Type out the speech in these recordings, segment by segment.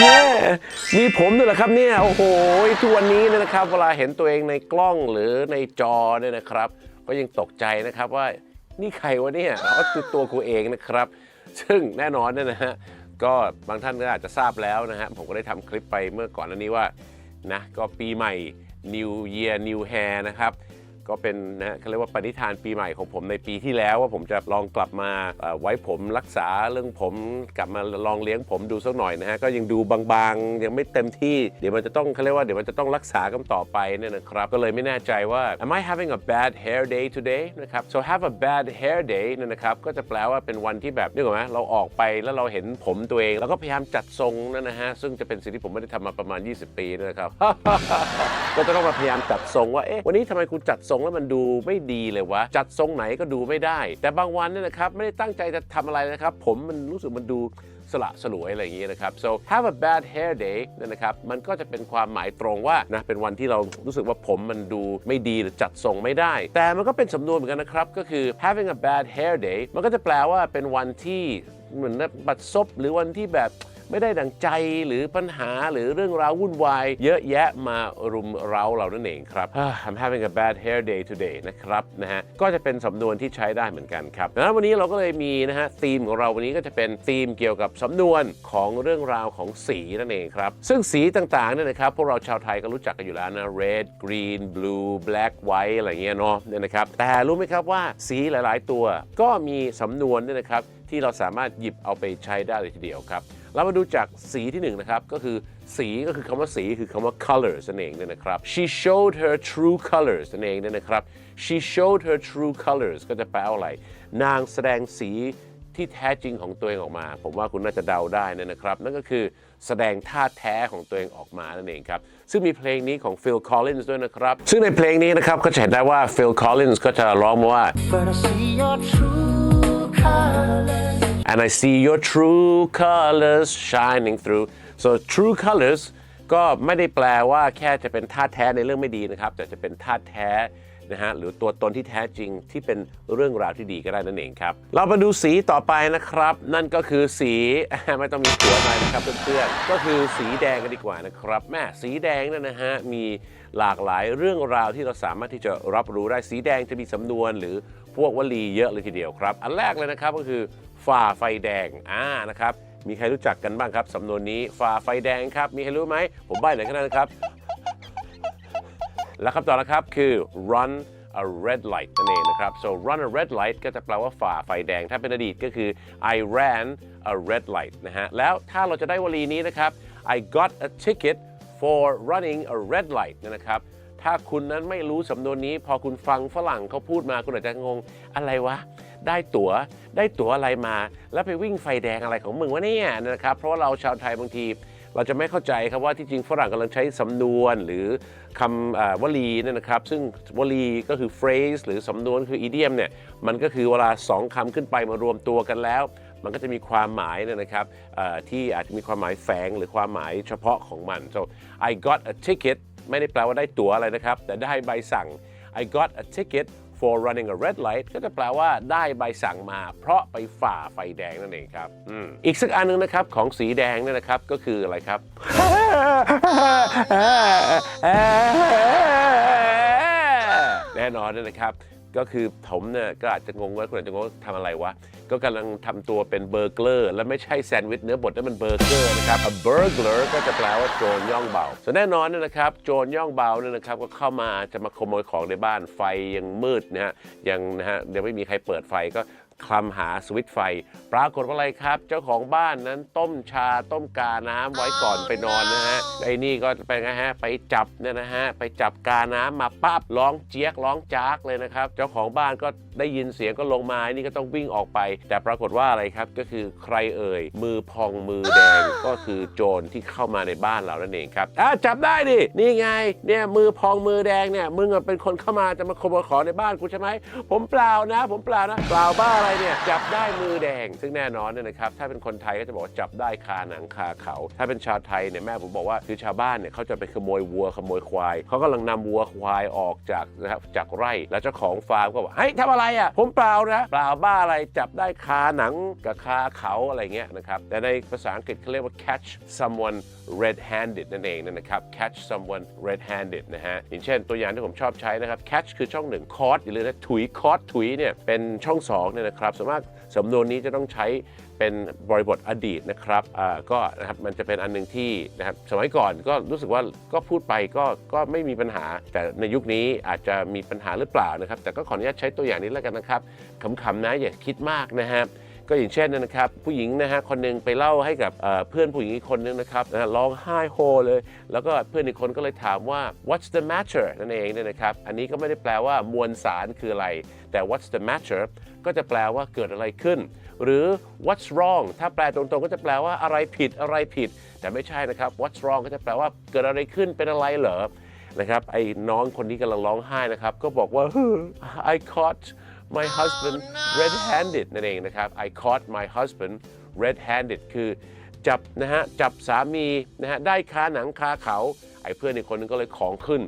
แม่มีผมด้วยเหรอครับเนี่ย โอ้โห ทุกวันนี้นะครับ เวลาเห็นตัวเองในกล้องหรือในจอเนี่ยนะครับ ก็ยังตกใจนะครับว่านี่ใครวะเนี่ยก็คือตัวกูเองนะครับ ซึ่งแน่นอนเนี่ยนะฮะ ก็บางท่านก็อาจจะทราบแล้วนะฮะ ผมก็ได้ทำคลิปไปเมื่อก่อนหน้านี้ว่านะ ก็ปีใหม่ New Year New Hair นะครับ ก็เป็นนะเขาเรียกว่าปณิธานปีใหม่ของผมในปีที่แล้วว่าผมจะลองกลับมาไว้ผมรักษาเรื่องผมกลับมาลองเลี้ยงผมดูสักหน่อยนะฮะก็ยังดูบางๆ ยังไม่เต็มที่เดี๋ยวมันจะต้องเขาเรียกว่าเดี๋ยวมันจะต้องรักษากันต่อไปเนี่ยนะครับก็เลยไม่แน่ใจว่า am I having a bad hair day today นะครับ so have a bad hair day เนี่ยนะครับก็จะแปลว่าเป็นวันที่แบบนึกออกไหมเราออกไปแล้วเราเห็นผมตัวเอง แล้วก็พยายามจัดทรงนั่นนะฮะซึ่งจะเป็นสิ่งที่ผมไม่ได้ทำมาประมาณ 20 ปีนะครับก็จะต้องมาพยายามจัดทรงว่าเอ๊ะวันนี้ทำไมคุณจัดทรงแล้วมันดูไม่ดีเลยวะ จัดทรงไหนก็ดูไม่ได้ แต่บางวันเนี่ยนะครับไม่ได้ตั้งใจจะทำอะไรนะครับ ผมมันรู้สึกมันดูสละสลวยอะไรอย่างเงี้ยนะครับ so have a bad hair day เนยนะครับ มันก็จะเป็นความหมายตรงว่านะเป็นวันที่เรารู้สึกว่าผมมันดูไม่ดีหรือจัดทรงไม่ได้ แต่มันก็เป็นสำนวนเหมือนกันนะครับ ก็คือ having a bad hair day มันก็จะแปลว่าเป็นวันที่เหมือนบัดซบหรือวันที่แบบ ไม่ได้ดังใจหรือปัญหาหรือเรื่องราววุ่นวาย เยอะแยะมารุมเร้าเรานั่นเองครับ I'm having a bad hair day today นะครับนะฮะก็จะเป็นสำนวนที่ใช้ได้เหมือนกันครับดังนั้นวันนี้เราก็เลยมีนะฮะธีมของเราวันนี้ก็จะเป็นธีมเกี่ยวกับสำนวนของเรื่องราวของสีนั่นเองครับ ซึ่งสีต่างๆเนี่ยนะครับพวกเราชาวไทยก็รู้จักกันอยู่แล้วนะ red green blue black white อะไรเงี้ยเนาะเนี่ยนะครับแต่รู้ไหมครับว่าสีหลาย ๆ ตัวก็มีสำนวนเนี่ยนะครับที่เราสามารถหยิบเอาไปใช้ได้เลยทีเดียวครับ เรามาดูจากสีที่หนึ่งนะครับก็คือสีก็คือคำว่าสีคือคำว่า colors นั่นเองเนี่ยนะครับ she showed her true colors นั่นเองเนี่ยนะครับ she showed her true colors ก็จะแปลว่าอะไรนางแสดงสีที่แท้จริงของตัวเองออกมา ผมว่าคุณน่าจะเดาได้นยนะครับ นั่นก็คือแสดงท่าแท้ของตัวเองออกมานั่นเองครับ ซึ่งมีเพลงนี้ของ Phil Collins ด้วยนะครับ ซึ่งในเพลงนี้นะครับก็จะเห็นได้ว่า Phil Collins ก็จะร้องว่า But I see your true colors. And I see your true colors shining through so true colors ก็ไม่ได้แปลว่าแค่จะเป็นท่าแท้ในเรื่องไม่ดีนะครับ แต่จะเป็นท่าแท้นะฮะหรือตัวตนที่แท้จริงที่เป็นเรื่องราวที่ดีก็ได้นั่นเองครับ เรามาดูสีต่อไปนะครับ นั่นก็คือสีไม่ต้องมีหัวหน่อยนะครับเพื่อนๆก็คือสีแดงกันดีกว่านะครับแม่สีแดงนี่ยนะฮะมีหลากหลายเรื่องราวที่เราสามารถที่จะรับรู้ได้สีแดงจะมีสำนวนหรือพวกวลีเยอะเลยทีเดียวครับ อันแรกเลยนะครับก็คือ ฝ่าไฟแดงอ่านะครับมีใครรู้จักกันบ้างครับสำนวนนี้ฝ่าไฟแดงครับ มีใครรู้ไหมผมใบ้หน่อยก็ได้นะครับ และคำตอบนะครับคือ run a red light นั่นเองนะครับ so run a red light ก็จะแปลว่าฝ่าไฟแดง ถ้าเป็นอดีตก็คือ I ran a red light นะฮะ แล้วถ้าเราจะได้วลีนี้นะครับ I got a ticket for running a red light นะครับ ถ้าคุณนั้นไม่รู้สำนวนนี้ พอคุณฟังฝรั่งเขาพูดมาคุณอาจจะงงอะไรวะ ได้ตั๋ว ได้ตั๋วอะไรมา แล้วไปวิ่งไฟแดงอะไรของมึงวะเนี่ยนะครับ เพราะว่าเราชาวไทยบางที เราจะไม่เข้าใจครับว่าที่จริงฝรั่งกำลังใช้สำนวนหรือคำอวลีเนี่ยนะครับ ซึ่งวลีก็คือ phrase หรือสำนวนคือ idiom เนี่ยมันก็คือเวลาสองคำขึ้นไปมารวมตัวกันแล้วมันก็จะมีความหมายเนี่ยนะครับที่อาจจะมีความหมายแฝงหรือความหมายเฉพาะของมัน so I got a ticket ไม่ได้แปลว่าได้ตั๋วอะไรนะครับ แต่ได้ใบสั่ง I got a ticket for running a red light ก็จะแปลว่าได้ใบสั่งมา เพราะไปฝ่าไฟแดงนั่นเองครับออีกสักอันหนึงนะครับของสีแดงเนี่ยนะครับก็คืออะไรครับ แน่นอนนะครับ ก็คือผมเนี่ยก็อาจจะงงว่าคุณอาจจะงงว่าทำอะไรวะ ก็กำลังทำตัวเป็นเบอร์เกอร์ และไม่ใช่แซนด์วิชเนื้อบดนั่นมันเบอร์เกอร์นะครับ a burglar ก็จะแปลว่าโจรย่องเบาส่วนแน่นอนเนี่ยนะครับโจรย่องเบาเนี่ยนะครับก็เข้ามาจะมาขโมยของในบ้านไฟยังมืดนะฮะยังนะฮะยังไม่มีใครเปิดไฟก็ คลำหาสวิตช์ไฟ ปรากฏว่าอะไรครับ เจ้าของบ้านนั้นต้มชาต้มกาน้ำไว้ก่อนไปนอนนะฮะไอ้นี่ก็ไปไงฮะไปจับเนี่ยนะฮะไปจับกาน้ำมาปั๊บร้องเจี๊ยกร้องจากเลยนะครับ เจ้าของบ้านก็ได้ยินเสียงก็ลงมาไอ้นี่ก็ต้องวิ่งออกไป แต่ปรากฏว่าอะไรครับก็คือใครเอ่ยมือพองมือแดงก็คือโจรที่เข้ามาในบ้านเรานั่นเองครับอะจับได้ดินี่ไงเนี่ยมือพองมือแดงเนี่ยมึงอะเป็นคนเข้ามาจะมาขโมยของในบ้านกูใช่ไหมผมเปล่านะ ผมเปล่านะเปล่าบ้าอะไรอะไรเนี่ยจับได้มือแดง ซึ่งแน่นอนเนี่ยนะครับถ้าเป็นคนไทยก็จะบอกว่าจับได้คาหนังคาเขา ถ้าเป็นชาวไทยเนี่ยแม่ผมบอกว่าคือชาวบ้านเนี่ยเขาจะไปขโมยวัวขโมยควายเขากำลังนำวัวควายออกจากนะครับจากไร่แล้วเจ้าของฟาร์มก็บอกเฮ้ยทำอะไรอะผมเปล่านะเปล่าบ้าอะไรจับได้คาหนังกับคาเขาอะไรเงี้ยนะครับแต่ในภาษาอังกฤษเขาเรียกว่า catch someone red-handed นั่นเองนะครับ catch someone red-handed นะฮะอย่างเช่นตัวอย่างที่ผมชอบใช้นะครับ catch คือช่องหนึ่ง caught อย่าลืมนะถุย caught ถุยเนี่ยเป็นช่องสองเนี่ยนะครับส่วนมากสำนวนนี้จะต้องใช้เป็นบริบทอดีตนะครับก็นะครับมันจะเป็นอันหนึ่งที่นะครับสมัยก่อนก็รู้สึกว่าก็พูดไปก็ก็ไม่มีปัญหา แต่ในยุคนี้อาจจะมีปัญหาหรือเปล่านะครับ แต่ก็ขออนุญาตใช้ตัวอย่างนี้แล้วกันนะครับขำๆนะอย่าคิดมากนะฮะ ก็อย่างเช่นนะครับผู้หญิงนะฮะคนหนึ่งไปเล่าให้กับเพื่อนผู้หญิงอีกคนนึงนะครับนะร้องไห้โฮเลย แล้วก็เพื่อนอีกคนก็เลยถามว่า what's the matter นั่นเองเนี่ยนะครับอันนี้ก็ไม่ได้แปลว่ามวลสารคืออะไร แต่ what's the matter ก็จะแปลว่าเกิดอะไรขึ้น หรือ what's wrong ถ้าแปลตรงๆ ก็จะแปลว่าอะไรผิดอะไรผิด แต่ไม่ใช่นะครับ what's wrong ก็จะแปลว่าเกิดอะไรขึ้นเป็นอะไรเหรอนะครับไอ้น้องคนนี้กำลังร้องไห้นะครับก็บอกว่า I caught my husband red-handed นั่นเองนะครับ I caught my husband red-handed คือจับนะฮะจับสามีนะฮะได้คาหนังคาเขาไอ้เพื่อนอีกคนนึงก็เลยของขึ้น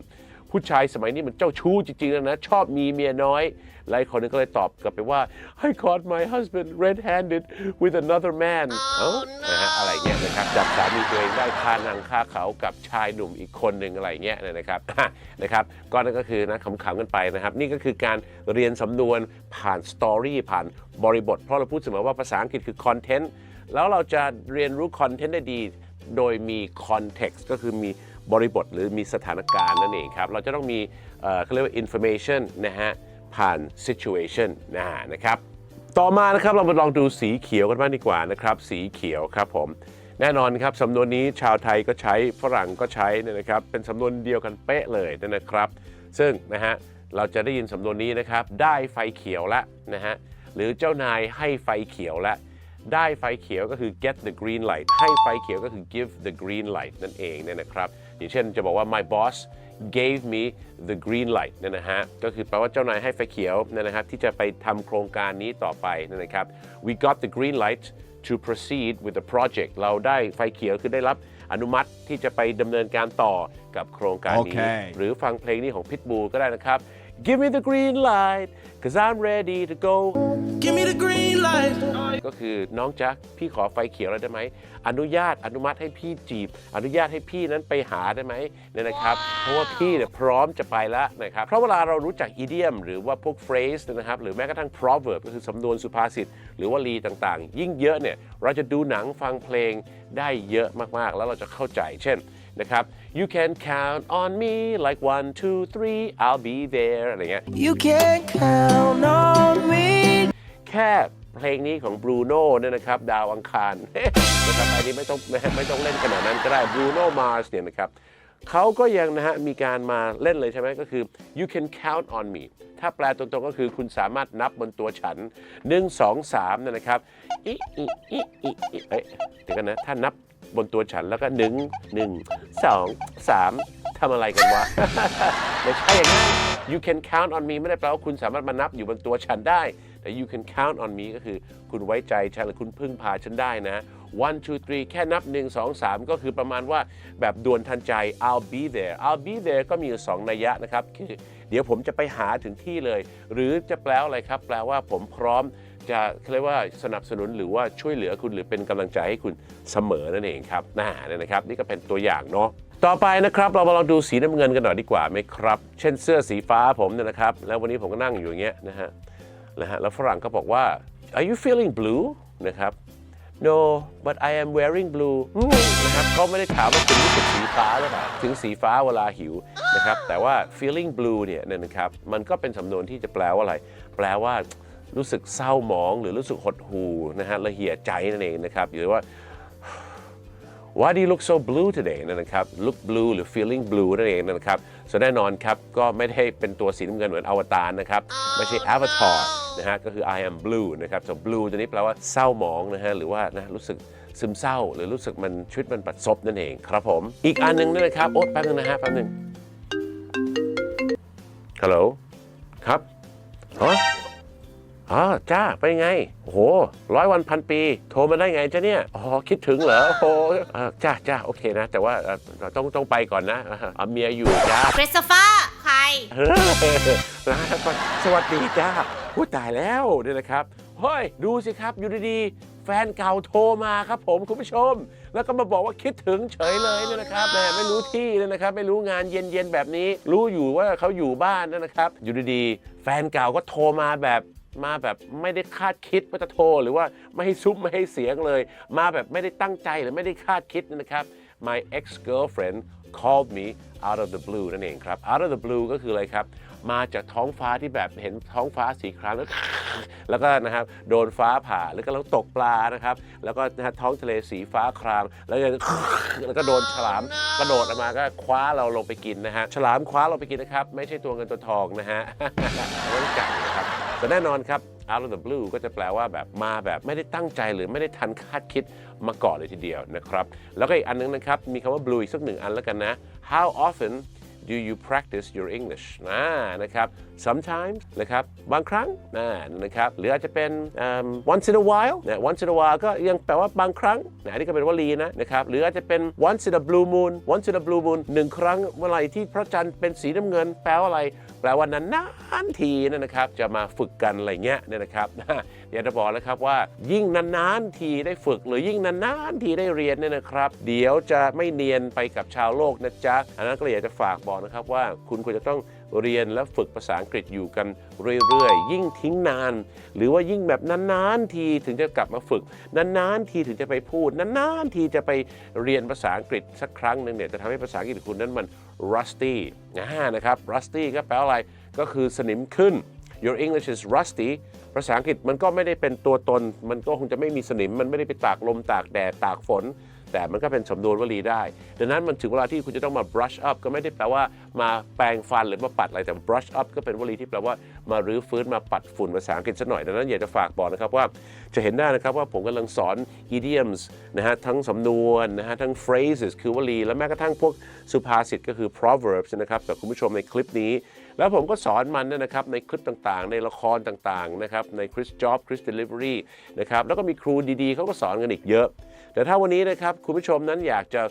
ผู้ชายสมัยนี้มันเจ้าชู้จริงๆแล้วนะชอบมีเมียน้อย แล้วไอ้คนนึงก็เลยตอบกลับไปว่า I caught my husband red-handed with another man เอ้านะฮะอะไรเงี้ยนะครับจับสามีตัวเองได้คาหนังคาเขากับชายหนุ่มอีกคนหนึ่งอะไรเงี้ยนะครับนะครับก็นั่นก็คือนะขำๆกันไปนะครับ นี่ก็คือการเรียนสำนวนผ่านสตอรี่ผ่านบริบท เพราะเราพูดเสมอว่าภาษาอังกฤษคือคอนเทนต์แล้วเราจะเรียนรู้คอนเทนต์ได้ดี โดยมี context ก็คือมีบริบทหรือมีสถานการณ์นั่นเองครับ เราจะต้องมีเอ่อเขาเรียกว่า information นะฮะ ผ่าน situation นะฮะนะครับ ต่อมานะครับเรามาลองดูสีเขียวกันบ้างดีกว่านะครับ สีเขียวครับผม แน่นอนครับสำนวนนี้ชาวไทยก็ใช้ฝรั่งก็ใช้เนี่ยนะครับ เป็นสำนวนเดียวกันเป๊ะเลยนะครับ ซึ่งนะฮะเราจะได้ยินสำนวนนี้นะครับ ได้ไฟเขียวแล้วนะฮะหรือเจ้านายให้ไฟเขียวแล้วได้ไฟเขียวก็คือ get the green light ให้ไฟเขียวก็คือ give the green light นั่นเองเนี่ยนะครับ อย่างเช่นจะบอกว่า my boss gave me the green light เนี่ยนะฮะก็คือแปลว่าเจ้านายให้ไฟเขียวเนยนะครับที่จะไปทำโครงการนี้ต่อไปเนยนะครับ we got the green light to proceed with the project เราได้ไฟเขียวคือได้รับอนุมัติที่จะไปดำเนินการต่อกับโครงการนี้โอเคหรือฟังเพลงนี้ของพิทบูก็ได้นะครับ give me the green light cause I'm ready to go Give me the green light. ก็คือน้องจ๊ะพี่ขอไฟเขียวแล้วได้ไหม อนุญาตอนุมัติให้พี่จีบ อนุญาตให้พี่นั้นไปหาได้ไหมเนี่ยนะครับ เพราะว่าพี่เนี่ยพร้อมจะไปแล้วนะครับ เพราะเวลาเรารู้จักอีเดียม หรือว่าพวก phrase นะครับ หรือแม้กระทั่ง proverb ก็คือสำนวนสุภาษิตหรือว่าลีต่างๆ ยิ่งเยอะเนี่ย เราจะดูหนังฟังเพลงได้เยอะมากๆ แล้วเราจะเข้าใจ เช่น นะครับ you can count on me like one two three I'll be there อะไรเงี้ย You can count on me. แค่เพลงนี้ของบรูโน่เนี่ยนะครับ ดาวอังคารนะครับอันนี้ไม่ต้องไม่ต้องเล่นขนาดนั้นก็ได้บรูโน่มาร์สเนี่ยนะครับเขาก็ยังนะฮะมีการมาเล่นเลยใช่ไหมก็คือ you can count on me ถ้าแปลตรงๆก็คือคุณสามารถนับบนตัวฉัน 1 2 3เนี่ยนะครับอีอีอีอีอีเอ้ยเดี๋ยวกันนะ ถ้านับ บนตัวฉันแล้วก็1 1 2 3ทำอะไรกันวะ ไม่ใช่อย่างนั้น you can count on me ไม่ได้แปลว่าคุณสามารถมานับอยู่บนตัวฉันได้ แต่ you can count on me ก็คือคุณไว้ใจฉันหรือคุณพึ่งพาฉันได้นะ one two three แค่นับ 1 2 3 ก็คือประมาณว่าแบบด่วนทันใจ I'll be there I'll be there ก็มีอยู่สองนัยยะนะครับ คือเดี๋ยวผมจะไปหาถึงที่เลย หรือจะแปลว่าอะไรครับ แปลว่าผมพร้อม จะเรียกว่าสนับสนุนหรือว่าช่วยเหลือคุณหรือเป็นกำลังใจให้คุณเสมอนั่นเองครับน่าเนี่ยนะครับ นี่ก็เป็นตัวอย่างเนาะต่อไปนะครับเรามาลองดูสีน้ำเงินกันหน่อยดีกว่าไหมครับ เช่นเสื้อสีฟ้าผมเนี่ยนะครับ แล้ววันนี้ผมก็นั่งอยู่อย่างเงี้ยนะฮะนะฮะแล้วฝรั่งก็บอกว่า are you feeling blue นะครับ no but I am wearing blue นะครับเขาไม่ได้ถามว่าคุณรู้สึกสีฟ้าหรือเปล่าถึงสีฟ้าเวลาหิวนะครับแต่ว่า feeling blue เนี่ยนะครับมันก็เป็นสำนวนที่จะแปลว่าอะไร แปลว่า รู้สึกเศร้าหมองหรือรู้สึกหดหู่นะฮะละเหี่ยใจนั่นเองนะครับหรือว่า Why do you look so blue today นั่นนะครับ look blue หรือ feeling blue นั่นเองนะครับส่วนแน่นอนครับ ก็ไม่ได้เป็นตัวสีน้ำเงินเหมือนอวตารนะครับ ไม่ใช่ avatar นะฮะ ก็คือ I am blue นะครับ so blue ตัวนี้แปลว่าเศร้าหมองนะฮะ หรือว่านะรู้สึกซึมเศร้า หรือรู้สึกมันชีวิตมันปัดซบนั่นเองครับผม อีกอันหนึงด้วยนะครับ โอ๊ตแป๊บนึงนะฮะ แป๊บนึงฮัลโหล ครับฮะ อ๋อจ้าไปนไงโอ้โหร้อยวันพันปี โทรมาได้ไงจ้าเนี่ยอ๋อคิดถึงเหรอโอ้โหเอ่อจ้าจ้าโอเคนะ แต่ว่าเอ่อเราต้องต้องไปก่อนนะอ่าเอาเมียอยู่จ้าคริสโตเฟอร์ใครเฮ้ยแล้วก็สวัสดีจ้าพูดตายแล้วเนี่ยนะครับเฮ้ยดูสิครับอยู่ดีๆแฟนเก่าโทรมาครับผมคุณผู้ชม แล้วก็มาบอกว่าคิดถึงเฉยเลยเนี่ยนะครับแหมไม่รู้ที่เลยนะครับ ไม่รู้งานเย็นๆแบบนี้ รู้อยู่ว่าเขาอยู่บ้านนะครับ อยู่ดีๆ แฟนเก่าก็โทรมาแบบ มาแบบไม่ได้คาดคิดว่าจะโทร หรือว่าไม่ให้ซุปไม่ให้เสียงเลย มาแบบไม่ได้ตั้งใจหรือไม่ได้คาดคิดนะครับ my ex girlfriend called me out of the blue นั่นเองครับ out of the blue ก็คืออะไรครับ มาจากท้องฟ้าที่แบบเห็นท้องฟ้าสีครามแล้วแล้วก็นะครับโดนฟ้าผ่าแล้วก็แล้วตกปลานะครับ แล้วก็นะฮะท้องทะเลสีฟ้าคราม แล้วก็แล้วก็โดนฉลามกระโดดออกมาก็คว้าเราลงไปกินนะฮะฉลามคว้าเราไปกินนะครับ ไม่ใช่ตัวเงินตัวทองนะฮะไม่ได้กัดนะครับ แต่แน่นอนครับ out of the blue ก็จะแปลว่าแบบมาแบบไม่ได้ตั้งใจหรือไม่ได้ทันคาดคิดมาก่อนเลยทีเดียวนะครับ แล้วก็อีกอันนึงนะครับ มีคำว่า blue อีกสักหนึ่งอันแล้วกันนะ how often do you practice your English นะนะครับ sometimes นะครับบางครั้งนะนะครับหรืออาจจะเป็นเอิ่ม once in a while นะ once in a while ก็ยังแปลว่าบางครั้งนะนี่ก็เป็นวลีนะนะครับหรืออาจจะเป็น once in a blue moon once in a blue moon หนึ่งครั้งเมื่อไหร่ที่พระจันทร์เป็นสีน้ำเงิน แปลว่าอะไร แปลว่านานๆทีนยนะครับจะมาฝึกกันอะไรเงี้ยเนี่ยนะครับ อยากจะบอกแล้วครับว่า ยิ่งนานๆทีได้ฝึก หรือยิ่งนานๆทีได้เรียนเนี่ยนะครับ เดี๋ยวจะไม่เนียนไปกับชาวโลกนะจ๊ะอันนั้นก็อยากจะฝากบอกนะครับว่าคุณควรจะต้องเรียนและฝึกภาษาอังกฤษอยู่กันเรื่อยๆ ยิ่งทิ้งนาน หรือว่ายิ่งแบบนานๆทีถึงจะกลับมาฝึก นานๆทีถึงจะไปพูด นานๆทีจะไปเรียนภาษาอังกฤษสักครั้งหนึ่งเนี่ยจะทำให้ภาษาอังกฤษของคุณนั้นมัน rusty นะครับ rusty ก็แปลว่าอะไรก็คือสนิมขึ้น your English is rusty ภาษาอังกฤษมันก็ไม่ได้เป็นตัวตน มันก็คงจะไม่มีสนิม มันไม่ได้ไปตากลมตากแดดตากฝน แต่มันก็เป็นสำนวนวลีได้ ดังนั้นมันถึงเวลาที่คุณจะต้องมา brush up ก็ไม่ได้แปลว่ามาแปรงฟันหรือมาปัดอะไร แต่ brush up ก็เป็นวลีที่แปลว่ามารื้อฟื้นมาปัดฝุ่นภาษาอังกฤษสักหน่อย ดังนั้นอยากจะฝากบอกนะครับว่าจะเห็นได้นะครับว่าผมกำลังสอน idioms นะฮะทั้งสำนวนนะฮะทั้ง phrases คือวลี และแม้กระทั่งพวกสุภาษิตก็คือ proverbs นะครับกับคุณผู้ชมในคลิปนี้ แล้วผมก็สอนมันนยนะครับในคลิปต่างๆ ในละครต่างๆนะครับใน Chris Job Chris Delivery นะครับแล้วก็มีครูดีๆเขาก็สอนกันอีกเยอะ แต่ถ้าวันนี้นะครับคุณผู้ชมนั้นอยากจะ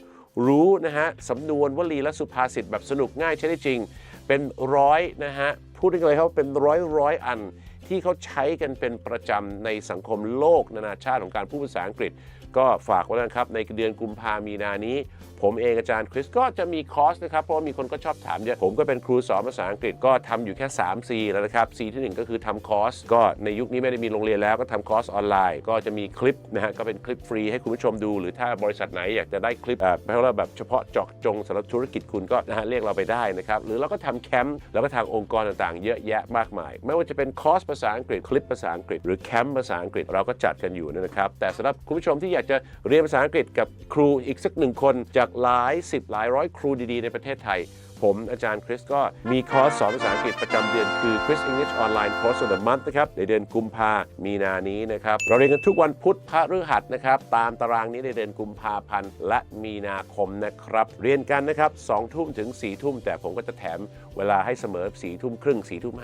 รู้นะฮะสำนวนวลีและสุภาษิตแบบสนุกง่ายใช้ได้จริง เป็นร้อยนะฮะพูดได้เลยครับว่าเป็นร้อยร้อยอันที่เขาใช้กันเป็นประจำในสังคมโลกนานาชาติของการพูดภาษาอังกฤษ ก็ฝากไว้นะครับในเดือนกุมภามีนานี้ ผมเองอาจารย์คริสก็จะมีคอร์สนะครับ เพราะว่ามีคนก็ชอบถามเยอะผมก็เป็นครูสอนภาษาอังกฤษก็ทำอยู่แค่ 3 C แล้วนะครับ C ที่ 1 ก็คือทำคอร์สก็ในยุคนี้ไม่ได้มีโรงเรียนแล้วก็ทำคอร์สออนไลน์ ก็จะมีคลิปนะฮะก็เป็นคลิปฟรีให้คุณผู้ชมดู หรือถ้าบริษัทไหนอยากจะได้คลิปแบบเพราะว่าแบบเฉพาะเจาะจงสำหรับธุรกิจคุณก็นะฮะเรียกเราไปได้นะครับหรือเราก็ทำแคมป์แล้วก็ทางองค์กรต่างๆ เยอะแยะมากมาย ไม่ว่าจะเป็นคอร์สภาษาอังกฤษคลิปภาษาอังกฤษ หรือแคมป์ภาษาอังกฤษเราก็จัดกันอยู่นะครับแต่สำหรับคุณผู้ชมที่อยากจะเรียนภาษาอังกฤษกับครูอีกสักหนึ่งคน จากหลายสิบหลายร้อยครูดีๆ ในประเทศไทย ผมอาจารย์คริสก็มีคอร์สสอนภาษาอังกฤษประจำเดือนคือ Chris English Online Course of the Month นะครับ ในเดือนกุมภามีนานี้นะครับ เราเรียนกันทุกวันพุธพระฤหัสนะครับ ตามตารางนี้ในเดือนกุมภาพันธ์และมีนาคมนะครับ เรียนกันนะครับ2ทุ่มถึง4ทุ่ม แต่ผมก็จะแถมเวลาให้เสมอ4ทุ่มครึ่ง4ทุ่ม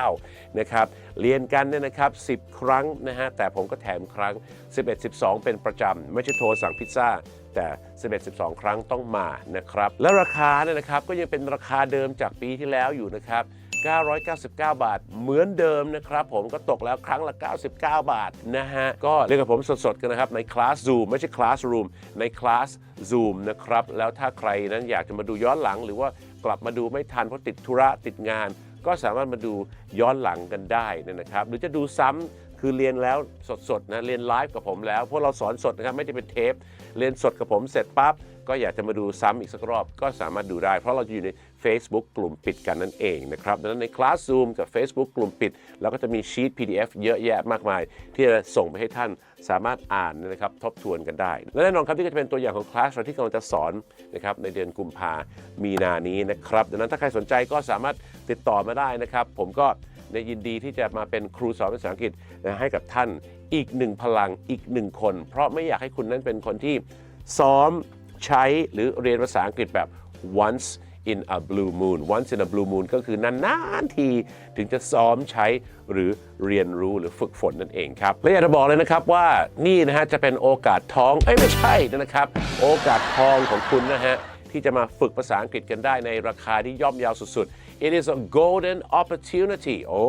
59นะครับเรียนกันเนี่ยนะครับ10 ครั้งนะฮะแต่ผมก็แถมครั้ง 11 12 เป็นประจำไม่ใช่โทรสั่งพิซซ่า แต่ 11 12 ครั้งต้องมานะครับ และราคาเนี่ยนะครับก็ยังเป็นราคาเดิมจากปีที่แล้วอยู่นะครับ999 บาท เหมือนเดิมนะครับผมก็ตกแล้วครั้งละ 99 บาทนะฮะ ก็เรียนกับผมสดๆกันนะครับ ในคลาส Zoom ไม่ใช่คลาส Room ในคลาส Zoom นะครับ แล้วถ้าใครนั้นอยากจะมาดูย้อนหลัง หรือว่ากลับมาดูไม่ทันเพราะติดธุระติดงาน ก็สามารถมาดูย้อนหลังกันได้นะครับ หรือจะดูซ้ำ คือเรียนแล้วสดๆนะเรียนไลฟ์กับผมแล้วเพราะเราสอนสดนะครับไม่ได้เป็นเทป เรียนสดกับผมเสร็จปั๊บก็อยากจะมาดูซ้ำอีกสักรอบ ก็สามารถดูได้ เพราะเราจะอยู่ใน Facebook กลุ่มปิดกันนั่นเองนะครับดังนั้นในคลาส Zoom กับ Facebook กลุ่มปิด เราก็จะมีชีต PDF เยอะแยะมากมาย ที่จะส่งไปให้ท่านสามารถอ่านนะครับทบทวนกันได้ และแน่นอนครับที่จะเป็นตัวอย่างของคลาสเราที่กำลังจะสอนนะครับในเดือนกุมภามีนานี้นะครับดังนั้นถ้าใครสนใจก็สามารถติดต่อมาได้นะครับ ผมก็ ในยินดีที่จะมาเป็นครูสอนภาษาอังกฤษนะให้กับท่านอีกหนึ่งพลังอีกหนึ่งคน เพราะไม่อยากให้คุณนั้นเป็นคนที่ซ้อมใช้หรือเรียนภาษาอังกฤษแบบ once in a blue moon once in a blue moon ก็คือนานๆทีถึงจะซ้อมใช้หรือเรียนรู้หรือฝึกฝนนั่นเองครับ และอยากจะบอกเลยนะครับว่านี่นะฮะจะเป็นโอกาสทอง เอ้ยไม่ใช่นะครับ โอกาสทองของคุณนะฮะที่จะมาฝึกภาษาอังกฤษกันได้ในราคาที่ย่อมเยาวสุดๆ It is a golden opportunity โอ้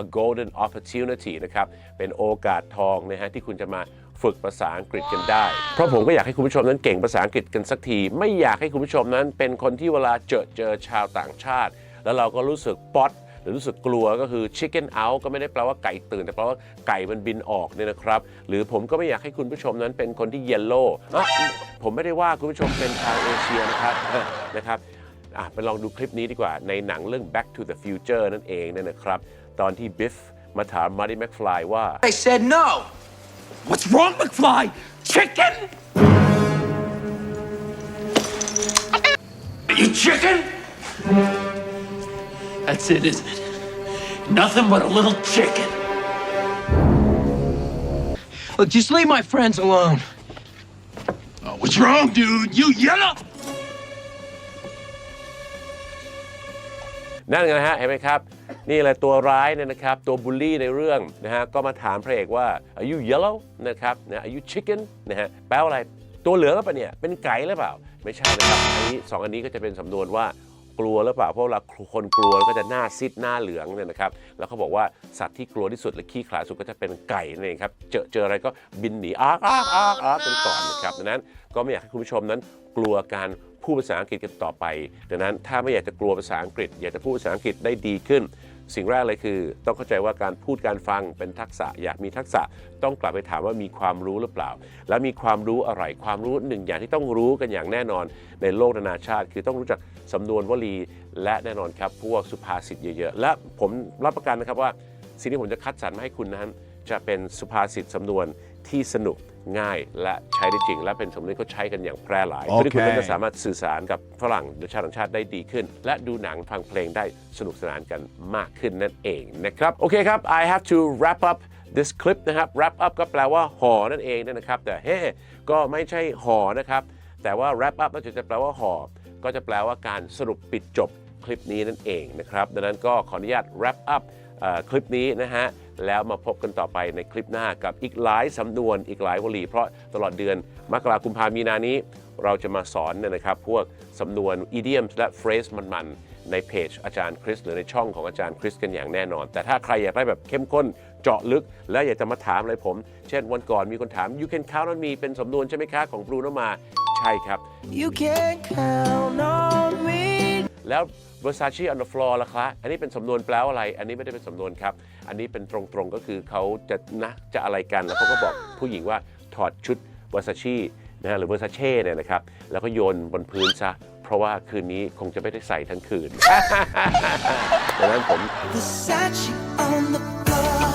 a golden opportunity นะครับ เป็นโอกาสทองนะฮะที่คุณจะมาฝึกภาษาอังกฤษกันได้ เพราะผมก็อยากให้คุณผู้ชมนั้นเก่งภาษาอังกฤษกันสักที ไม่อยากให้คุณผู้ชมนั้นเป็นคนที่เวลาเจอเจอชาวต่างชาติ แล้วเราก็รู้สึกป๊อตหรือรู้สึกกลัวก็คือ chicken out ก็ไม่ได้แปลว่าไก่ตื่น แต่แปลว่าไก่มันบินออกเนี่ยนะครับ หรือผมก็ไม่อยากให้คุณผู้ชมนั้นเป็นคนที่ yellow อะผมไม่ได้ว่าคุณผู้ชมเป็นชาวเอเชียนะครับนะครับ อะไปลองดูคลิปนี้ดีกว่าในหนังเรื่อง Back to the Future นั่นเองเนี่ยนะครับ ตอนที่บิฟมาถามมาร์ตี้แมคฟลายว่า I said no. What's wrong, McFly? Chicken? You chicken? That's it, isn't it? Nothing but a little chicken. Look, just leave my friends alone. Oh, what's wrong, dude? You yellow? นั่นไงฮะเห็นไหมครับ นี่แหละตัวร้ายเนี่ยนะครับ ตัวบูลลี่ในเรื่องนะฮะก็มาถามพระเอกว่า are you yellow นะครับนะ are you chicken นะฮะแปลว่าอะไรตัวเหลืองหรือเปล่าเนี่ยเป็นไก่หรือเปล่า ไม่ใช่นะครับอันนี้สองอันนี้ก็จะเป็นสำนวนว่ากลัวหรือเปล่าเพราะเวลาคนกลัวก็จะหน้าซิดหน้าเหลืองเนี่ยนะครับแล้วเขาบอกว่าสัตว์ที่กลัวที่สุดและขี้ขลาดสุดก็จะเป็นไก่นั่นเองครับเจอเจออะไรก็บินหนีอาร์อาร์อาร์อาร์กันก่อนนะครับดังนั้นก็ไม่อยากให้คุณผู้ชมนั้นกลัวการ พูดภาษาอังกฤษกันต่อไป ดังนั้นถ้าไม่อยากจะกลัวภาษาอังกฤษ อยากจะพูดภาษาอังกฤษได้ดีขึ้น สิ่งแรกเลยคือ ต้องเข้าใจว่าการพูดการฟังเป็นทักษะ อยากมีทักษะต้องกลับไปถามว่ามีความรู้หรือเปล่า แล้วมีความรู้อะไร ความรู้หนึ่งอย่างที่ต้องรู้กันอย่างแน่นอน ในโลกนานาชาติ คือต้องรู้จักสำนวนวลี และแน่นอนครับพวกสุภาษิตเยอะๆ และผมรับประกันนะครับว่าสิ่งที่ผมจะคัดสรรมาให้คุณนั้น จะเป็นสุภาษิตสำนวนที่สนุก ง่ายและใช้ได้จริง และเป็นสำนวนที่เขาใช้กันอย่างแพร่หลายเพื่อที่คุณจะสามารถสื่อสารกับฝรั่งหรือชาวต่างชาติได้ดีขึ้น และดูหนังฟังเพลงได้สนุกสนานกันมากขึ้นนั่นเองนะครับโอเคครับ I have to wrap up this clip นะครับ wrap up ก็แปลว่าห่อนั่นเองนะครับ แต่เฮ้ก็ไม่ใช่ห่อนะครับแต่ว่า wrap up นอกจากจะแปลว่าห่อก็จะแปลว่าการสรุปปิดจบคลิปนี้นั่นเองนะครับดังนั้นก็ขออนุญาต wrap up เอ่อ คลิปนี้นะฮะแล้วมาพบกันต่อไปในคลิปหน้ากับอีกหลายสำนวนอีกหลายวลี เพราะตลอดเดือนมกราคมพามีนานี้ เราจะมาสอนนะครับ พวกสำนวน idioms และ phrase มันๆ ในเพจอาจารย์คริส หรือในช่องของอาจารย์คริสกันอย่างแน่นอน แต่ถ้าใครอยากได้แบบเข้มข้นเจาะลึก และอยากจะมาถามอะไรผม เช่นวันก่อนมีคนถาม you can count on me เป็นสำนวนใช่ไหมคะของบรูโนมาใช่ครับ You can count on แล้ว Versace on the floor ล่ะคะอันนี้เป็นสำนวนแปลว่าอะไร อันนี้ไม่ได้เป็นสำนวนครับ อันนี้เป็นตรงๆก็คือเขาจะนะจะอะไรกัน แล้วเขาก็บอกผู้หญิงว่าถอดชุด Versace นะฮะหรือ Versace เนี่ยนะครับ แล้วก็โยนบนพื้นซะ เพราะว่าคืนนี้คงจะไม่ได้ใส่ทั้งคืน ดังนั้นผม Versace on the floor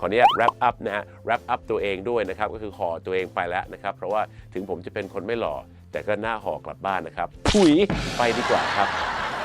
ขออนุญาต wrap up นะฮะ wrap up ตัวเองด้วยนะครับ ก็คือห่อตัวเองไปแล้วนะครับ เพราะว่าถึงผมจะเป็นคนไม่หล่อ แต่ก็หน้าห่อกลับบ้านนะครับถุยไปดีกว่าครับ